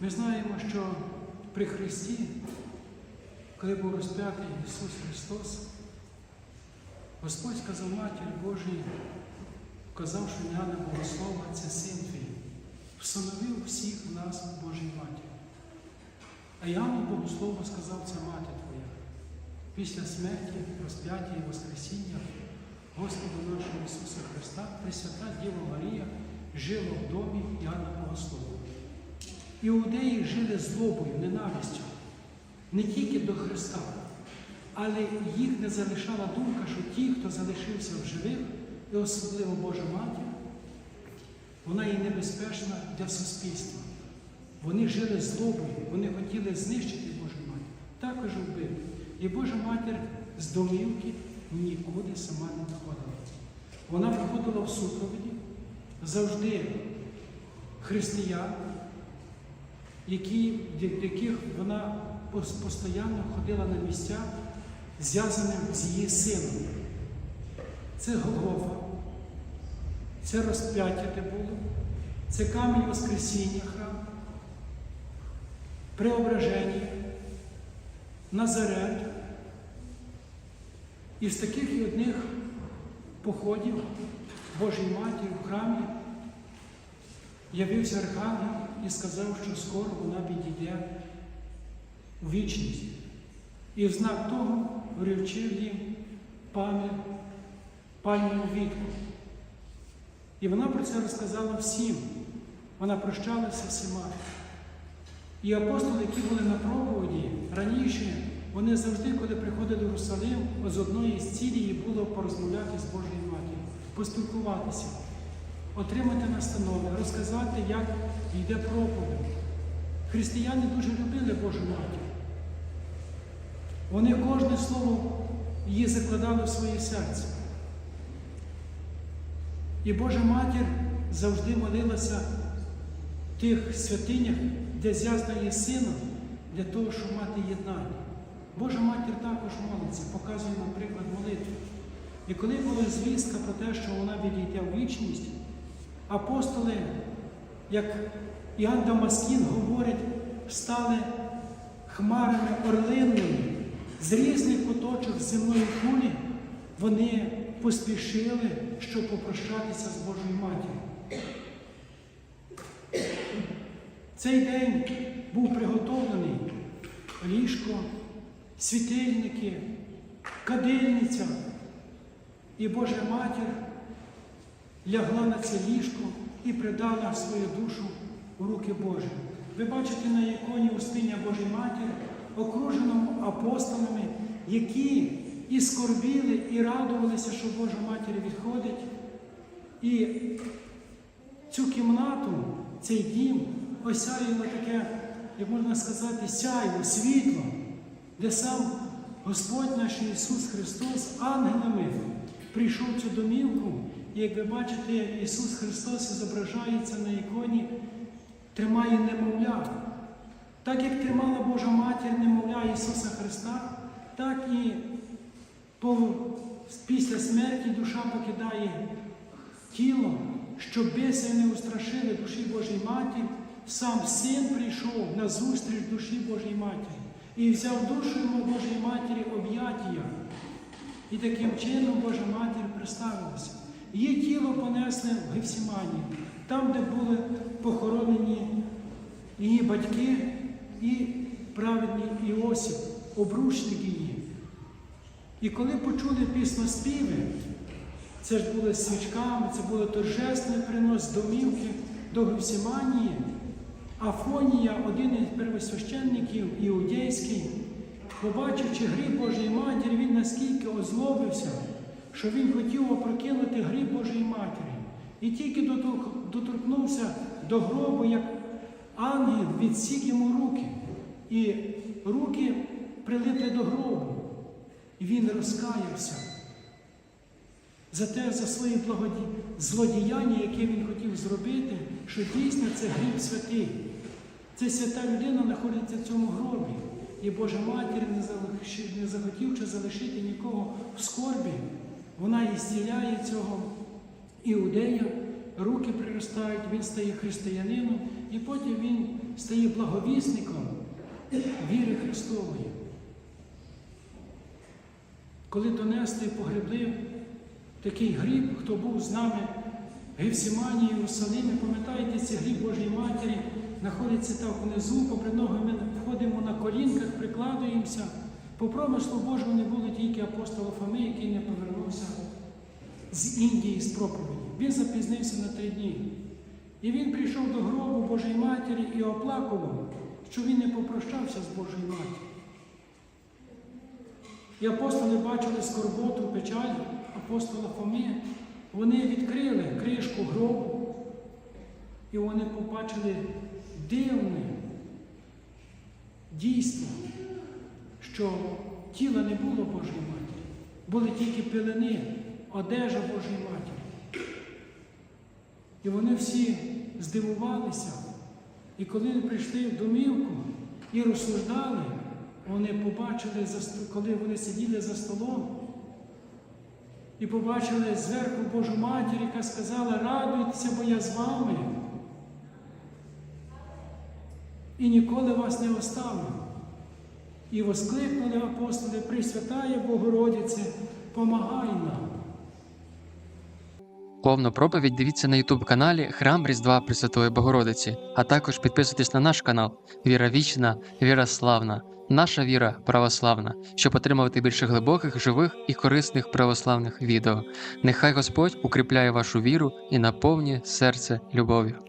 Ми знаємо, що при Христі, коли був розп'ятий Ісус Христос, Господь сказав Матір Божій, казав, що Яна Богослова це син твій, всиновив всіх нас Божій Матір. А Іоанну Богослову сказав, це мати твоя. Після смерті, розп'яття і Воскресіння Господа нашого Ісуса Христа, Пресвята Діва Марія жила в домі Іоанна Богослова. Іудеї жили злобою, ненавистю, не тільки до Христа, але їх не залишала думка, що ті, хто залишився в живих, і особливо Божа Матір, вона є небезпечна для суспільства. Вони жили злобою, вони хотіли знищити Божу Матір, також вбити. І Божа Матір з домівки нікуди сама не виходила. Вона приходила в супроводі завжди християн, які, до яких вона пос- постійно ходила на місця, зв'язаним з її сином. Це Голгофа, це розп'яття де було, це камінь Воскресіння храм, Преображення, Назарет. І з таких і одних походів Божій Матір в храмі явився Архангел і сказав, що скоро вона підійде у вічність. І в знак того врівчив їм пам'ять пальмову вітку. І вона про це розказала всім. Вона прощалася всіма. І апостоли, які були на проповіді раніше, вони завжди, коли приходили в Єрусалим, з одної з цілей було порозмовляти з Божою Матір'ю, поспілкуватися, отримати настанови, розказати, як йде проповідь. Християни дуже любили Божу Матір. Вони кожне слово її закладали в своє серце. І Божа Матір завжди молилася в тих святинях, де зв'язана її сином, для того, щоб мати єднання. Божа Матір також молиться, показує, наприклад, молитву. І коли була звістка про те, що вона відійде в вічність, апостоли, як Іоанн Дамаскін говорить, стали хмарами орлинними з різних куточок земної кулі, вони поспішили, щоб попрощатися з Божою Матір'ю. Цей день був приготовлений ліжко, світильники, кадильниця. І Божа Матір лягла на це ліжко і придала свою душу у руки Божі. Ви бачите на іконі Устиня Божої Матір, окруженому апостолами, які і скорбіли, і радувалися, що Божа Матір відходить. І цю кімнату, цей дім осяяло таке, як можна сказати, сяйво, світло, де сам Господь наш Ісус Христос ангелами прийшов цю домівку, як ви бачите, Ісус Христос зображається на іконі, тримає немовля. Так як тримала Божа Матір немовля Ісуса Христа, так і по, після смерті душа покидає тіло, щоб біси не устрашили душі Божій Матір, сам син прийшов на зустріч душі Божій Матері і взяв душу йому Божій Матері об'яття. І таким чином Божа Матір представилася. Її тіло понесли в Гефсімані, там, де були похоронені її батьки і праведний Іосиф, обручник її. І коли почули пісноспіви, це ж були свічками, це було торжественний принос домівки до Гефсиманії. Афонія, один із первосвященників іудейський, побачивши гріб Божої Матері, він наскільки озлобився, що він хотів опрокинути гріб Божої Матері. І тільки доторкнувся до гробу, як ангел відсік йому руки. І руки прилипли до гробу. І він розкаявся за те, за благоді... злодіяння, яке він хотів зробити, що дійсно це гріб святий. Це свята людина знаходиться в цьому гробі. І Божа Матір, не не захотівши залишити нікого в скорбі, вона і зціляє цього іудея, руки приростають, він стає християнином, і потім він стає благовісником віри Христової. Коли донесли і погребли такий гріб, хто був з нами в Гефсиманії, Єрусалимі, пам'ятаєте, цей гріб Божої Матері знаходиться там внизу, попри ноги ми входимо на колінках, прикладуємося. По промислу Божому не було тільки апостола Фоми, який не повернувся з Індії з проповіді. Він запізнився на три дні. І він прийшов до гробу Божої Матері і оплакував, що він не попрощався з Божою Матір'ю. І апостоли бачили скорботу, печаль апостола Фоми. Вони відкрили кришку гробу, і вони побачили дивне дійство, що тіла не було Божої Матері, були тільки пилини, одежа Божої Матері. І вони всі здивувалися. І коли прийшли в домівку і розсуждали, вони побачили, коли вони сиділи за столом, і побачили зверху Божу матір, яка сказала, радуйтеся, бо я з вами. І ніколи вас не оставлю. І воскликнули апостоли, Пресвятая Богородице, помагай нам. Повну проповідь дивіться на Ютуб каналі Храм Різдва Пресвятої Богородиці, а також підписуйтесь на наш канал Віра Вічна, Віра Славна, наша віра православна, щоб отримувати більше глибоких, живих і корисних православних відео. Нехай Господь укріпляє вашу віру і наповнює серце любов'ю.